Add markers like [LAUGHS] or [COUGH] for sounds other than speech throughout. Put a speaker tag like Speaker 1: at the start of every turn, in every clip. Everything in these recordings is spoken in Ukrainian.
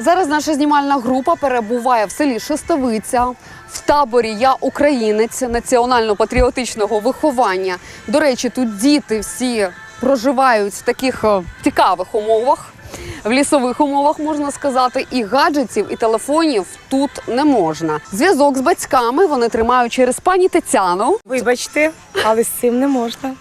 Speaker 1: Зараз наша знімальна група перебуває в селі Шестовиця в таборі Я Українець національно-патріотичного виховання. До речі, тут діти всі проживають в таких е, цікавих умовах, в лісових умовах можна сказати, і гаджетів, і телефонів тут не можна. Зв'язок з батьками вони тримають через пані Тетяну.
Speaker 2: Вибачте, але з цим не можна.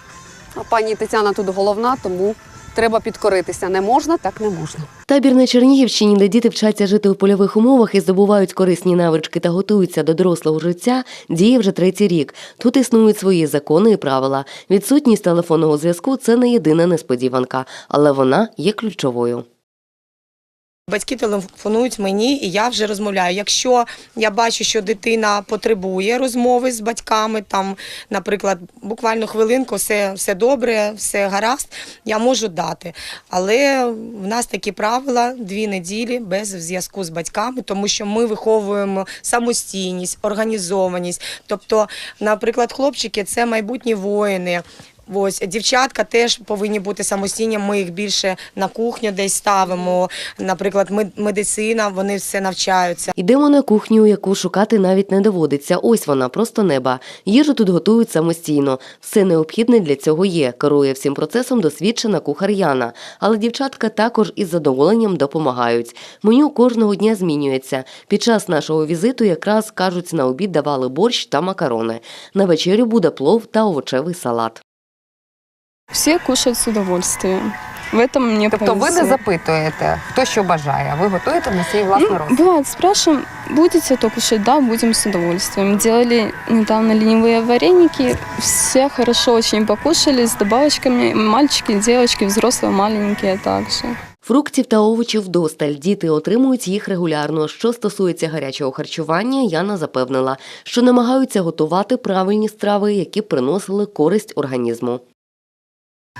Speaker 1: А Пані Тетяна тут головна, тому треба підкоритися. Не можна, так не можна.
Speaker 3: Табір на Чернігівщині, де діти вчаться жити у польових умовах і здобувають корисні навички та готуються до дорослого життя, діє вже третій рік. Тут існують свої закони і правила. Відсутність телефонного зв'язку це не єдина несподіванка, але вона є ключовою.
Speaker 2: Батьки телефонують мені, і я вже розмовляю. Якщо я бачу, що дитина потребує розмови з батьками, там, наприклад, буквально хвилинку, все, все добре, все гаразд, я можу дати. Але в нас такі правила дві неділі без зв'язку з батьками, тому що ми виховуємо самостійність, організованість. Тобто, наприклад, хлопчики це майбутні воїни. Ось дівчатка теж повинні бути самостійні. Ми їх більше на кухню десь ставимо. Наприклад, мед- медицина, вони все навчаються.
Speaker 3: Йдемо на кухню, яку шукати навіть не доводиться. Ось вона, просто неба. Їжу тут готують самостійно. Все необхідне для цього є. Керує всім процесом досвідчена кухар Яна. Але дівчатка також із задоволенням допомагають. Меню кожного дня змінюється. Під час нашого візиту якраз кажуть, на обід давали борщ та макарони. На вечерю буде плов та овочевий салат.
Speaker 4: Все кушают с удовольствием. В этом мне
Speaker 1: Тобто ви не
Speaker 4: повезло.
Speaker 1: запитуєте, хто що бажає, а ви готуєте на свій власний
Speaker 4: Ну,
Speaker 1: розсуд.
Speaker 4: бывает, спрашиваем, будете то кушать? Да, будем с удовольствием. Делали недавно ленивые вареники. Все хорошо очень покушали с добавочками. Мальчики, девочки, взрослые, маленькие также.
Speaker 3: Фруктів та овочів вдосталь. Діти отримують їх регулярно. Що стосується гарячого харчування, Яна запевнила, що намагаються готувати правильні страви, які б приносили користь організму.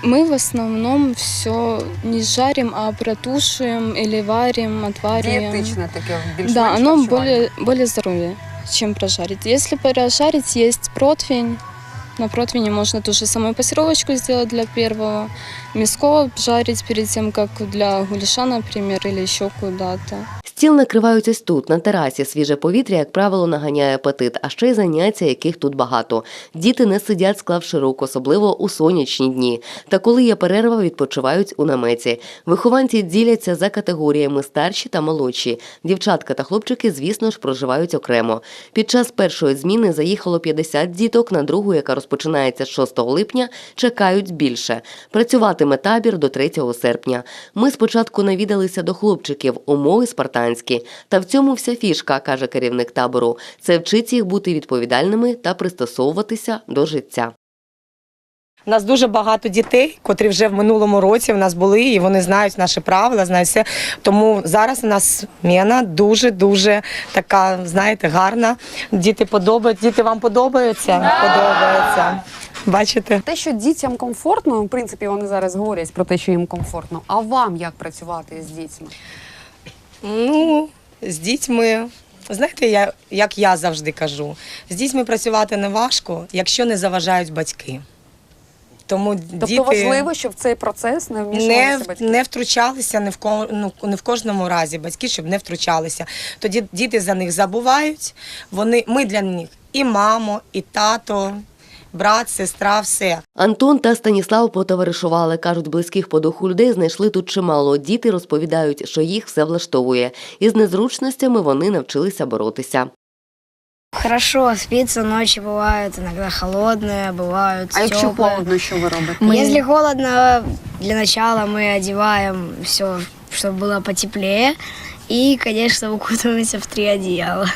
Speaker 4: Мы в основном все не жарим, а протушиваем или варим, отвариваем.
Speaker 1: Дієтичне таке більш
Speaker 4: Да, оно более, более здоровее, чем прожарить. Если прожарить, есть противень. На противне можно ту же самую пассировочку сделать для первого. Мяско жарить перед тем, как для гуляша, например, или еще куда-то.
Speaker 3: Стіл накривають тут, на терасі. Свіже повітря, як правило, наганяє апетит, а ще й заняття, яких тут багато. Діти не сидять, склавши рук, особливо у сонячні дні. Та коли є перерва, відпочивають у наметі. Вихованці діляться за категоріями старші та молодші. Дівчатка та хлопчики, звісно ж, проживають окремо. Під час першої зміни заїхало 50 діток, на другу, яка розпочинається з 6 липня, чекають більше. Працюватиме табір до 3 серпня. Ми спочатку навідалися до хлопчиків, умови спартанські. Та в цьому вся фішка, каже керівник табору. Це вчить їх бути відповідальними та пристосовуватися до життя.
Speaker 2: У нас дуже багато дітей, котрі вже в минулому році в нас були, і вони знають наші правила, знають все. Тому зараз у нас зміна дуже дуже така, знаєте, гарна. Діти подобаються. Діти вам подобаються? Подобається. Бачите?
Speaker 1: Те, що дітям комфортно, в принципі, вони зараз говорять про те, що їм комфортно. А вам як працювати з дітьми?
Speaker 2: Ну, з дітьми. Знаєте, я, як я завжди кажу, з дітьми працювати не важко, якщо не заважають батьки. Тому
Speaker 1: Тобто
Speaker 2: діти
Speaker 1: важливо, щоб в цей процес не
Speaker 2: не, в-
Speaker 1: батьки.
Speaker 2: не втручалися не в, ко, ну, не в кожному разі, батьки, щоб не втручалися. Тоді діти за них забувають. Вони, ми для них і мамо, і тато, брат, сестра, все.
Speaker 3: Антон та Станіслав потоваришували. кажуть, близьких по духу людей знайшли тут чимало. Діти розповідають, що їх все влаштовує. Із незручностями вони навчилися боротися.
Speaker 5: Хорошо, спится, ночи бывают иногда холодные, бывают
Speaker 1: А якщо
Speaker 5: теплые.
Speaker 1: холодно, що ви робите?
Speaker 5: Если холодно, для начала мы одеваем все, чтобы было потеплее. И, конечно, укутываемся в три одеяла.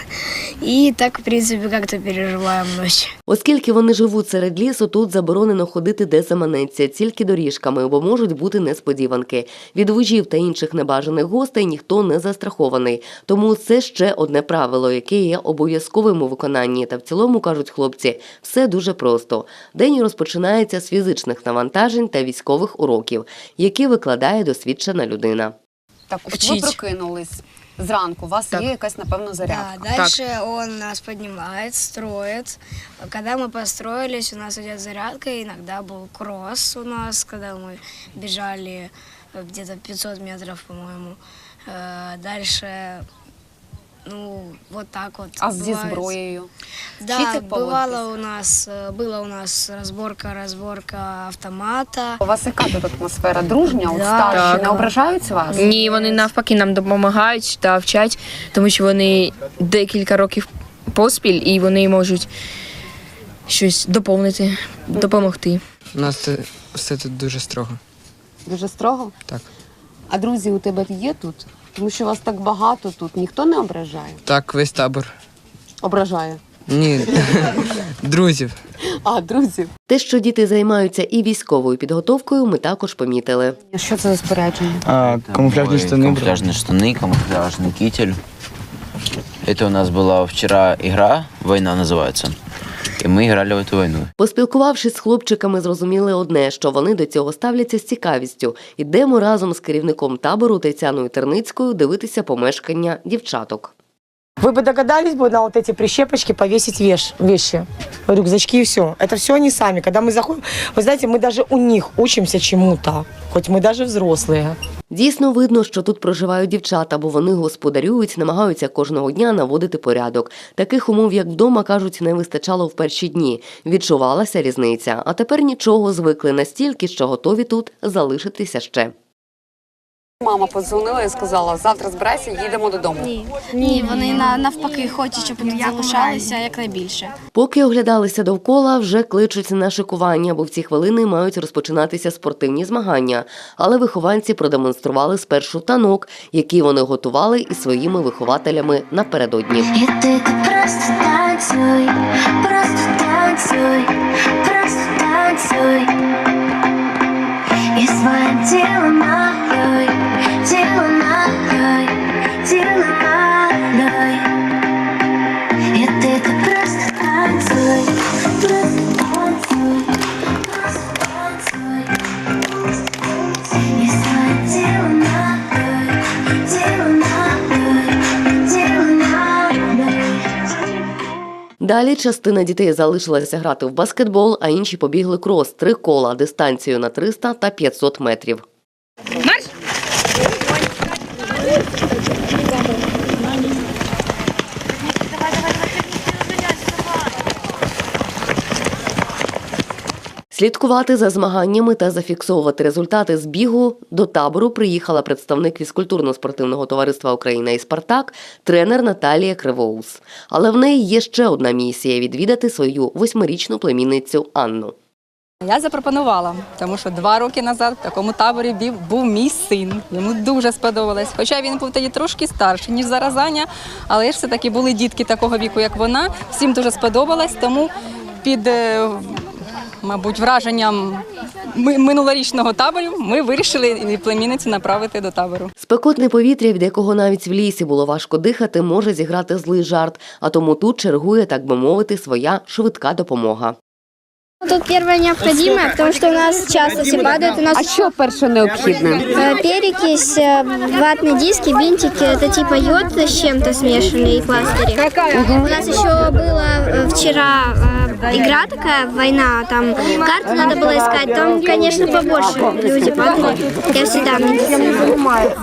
Speaker 5: И так, в принципе, как-то переживаем ночь.
Speaker 3: Оскільки вони живуть серед лісу, тут заборонено ходити де заманеться, тільки доріжками, бо можуть бути несподіванки. Від вужів та інших небажаних гостей ніхто не застрахований. Тому це ще одне правило, яке є обов'язковим у виконанні. Та в цілому кажуть хлопці, все дуже просто. День розпочинається з фізичних навантажень та військових уроків, які викладає досвідчена людина.
Speaker 1: Так, от ви
Speaker 2: Вчіть.
Speaker 1: прокинулись. Зранку у вас
Speaker 2: Так.
Speaker 1: є якась, напевно, зарядка.
Speaker 5: Да, дальше он нас поднимает, строит. Когда мы построились, у нас идет зарядка. Иногда был кросс у нас, когда мы бежали э, где-то 500 метров, по-моему. Э, Дальше, ну, вот так вот.
Speaker 1: А зі
Speaker 5: бывает.
Speaker 1: зброєю?
Speaker 5: Да,
Speaker 1: Вчиться
Speaker 5: бывало
Speaker 1: поводитись?
Speaker 5: у нас, э, была у нас разборка, разборка автомата.
Speaker 1: У вас яка тут атмосфера? Дружня? От
Speaker 5: Да.
Speaker 1: старші
Speaker 6: Так.
Speaker 1: не ображають вас?
Speaker 6: Ні, вони навпаки нам допомагають та вчать, тому що вони декілька років поспіль і вони можуть щось доповнити, допомогти.
Speaker 7: У нас це все тут дуже строго.
Speaker 1: Дуже строго?
Speaker 7: Так.
Speaker 1: А друзі у тебе є тут? Тому що вас так багато тут. Ніхто не ображає?
Speaker 7: Так, весь табор.
Speaker 1: Ображає.
Speaker 7: Ні, [LAUGHS] друзів.
Speaker 1: А, друзі.
Speaker 3: Те, що діти займаються і військовою підготовкою, ми також помітили.
Speaker 1: Що це за спорядження?
Speaker 7: А, камуфляжні
Speaker 8: Ой,
Speaker 7: штани.
Speaker 8: Камуфляжные штаны, камуфляжный китель. Это у нас была вчера игра, война называется. И мы играли в эту войну.
Speaker 3: Поспілкувавшись з хлопчиками, зрозуміли одне, що вони до цього ставляться з цікавістю. Ідемо разом з керівником табору Тетяною Терницькою дивитися помешкання дівчаток.
Speaker 2: Вы бы догадались бы на вот эти прищепочки повесить веш, вещи, рюкзачки и все. Это все они сами. Когда мы заходим, вы знаете, мы даже у них учимся чему-то, хоть мы даже взрослые.
Speaker 3: Дійсно видно, що тут проживають дівчата, бо вони господарюють, намагаються кожного дня наводити порядок. Таких умов, як вдома, кажуть, не вистачало в перші дні. Відчувалася різниця, а тепер нічого звикли настільки, що готові тут залишитися ще.
Speaker 1: Мама подзвонила і сказала, завтра збирайся, їдемо додому.
Speaker 9: Ні, ні, вони навпаки хочуть, щоб тут залишалися якнайбільше.
Speaker 3: Поки оглядалися довкола, вже кличуть на шикування, бо в ці хвилини мають розпочинатися спортивні змагання. Але вихованці продемонстрували спершу танок, який вони готували із своїми вихователями напередодні.
Speaker 10: І ти просто танцюй, просто танцюй, просто танцюй. І своїм
Speaker 3: Далі частина дітей залишилася грати в баскетбол, а інші побігли крос три кола дистанцію на 300 та 500 метрів. Слідкувати за змаганнями та зафіксовувати результати збігу до табору приїхала представник фізкультурно-спортивного товариства Україна і Спартак, тренер Наталія Кривоус. Але в неї є ще одна місія відвідати свою восьмирічну племінницю Анну.
Speaker 11: Я запропонувала, тому що два роки назад в такому таборі бів- був мій син. Йому дуже сподобалось. Хоча він був тоді трошки старший, ніж зараз Аня, але ж все-таки були дітки такого віку, як вона. Всім дуже сподобалось, тому під, е, мабуть, враженням ми- минулорічного табору ми вирішили і племінницю направити до табору.
Speaker 3: Спекотне повітря, від якого навіть в лісі було важко дихати, може зіграти злий жарт, а тому тут чергує, так би мовити, своя швидка допомога.
Speaker 9: Тут первое необходимое, потому что у нас часто все падают. У нас
Speaker 1: А що перше необхідне?
Speaker 9: э, перекись, э, ватные диски, бинтики, это типа йод с чем-то смешанный и пластыри. У нас еще была э, вчера э, игра такая, война, там карты надо было искать. Там, конечно, побольше люди падали. Я всегда медицина.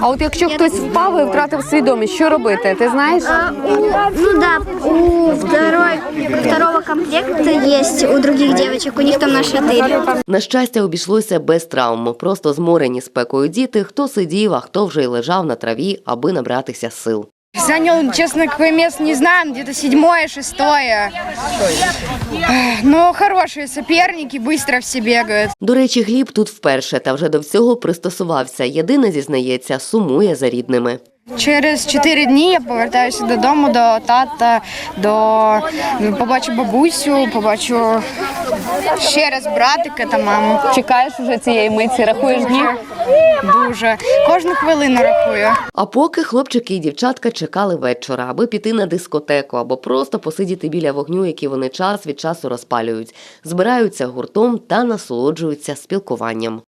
Speaker 1: А от якщо хтось впав і втратив свідомість, що робити? Ти знаєш?
Speaker 9: А, у- ну да, у второй, второго комплекта есть у других девочек, у них там на шатырь.
Speaker 3: На щастя, обійшлося без травм. Просто зморені спекою діти, хто сидів, а хто вже й лежав на траві, аби набратися сил.
Speaker 12: Занял, честно, какое место не знаю, где-то седьмое, шестое. Но хорошие соперники, быстро все бегают.
Speaker 3: До речі, гліб тут вперше та вже до всього пристосувався. Єдине зізнається, сумує за рідними.
Speaker 12: Через чотири дні я повертаюся додому до тата, до побачу бабусю, побачу ще раз братика та маму.
Speaker 1: Чекаєш уже цієї миті, рахуєш дні?
Speaker 12: Дуже кожну хвилину рахую.
Speaker 3: А поки хлопчики і дівчатка чекали вечора, аби піти на дискотеку або просто посидіти біля вогню, який вони час від часу розпалюють, збираються гуртом та насолоджуються спілкуванням.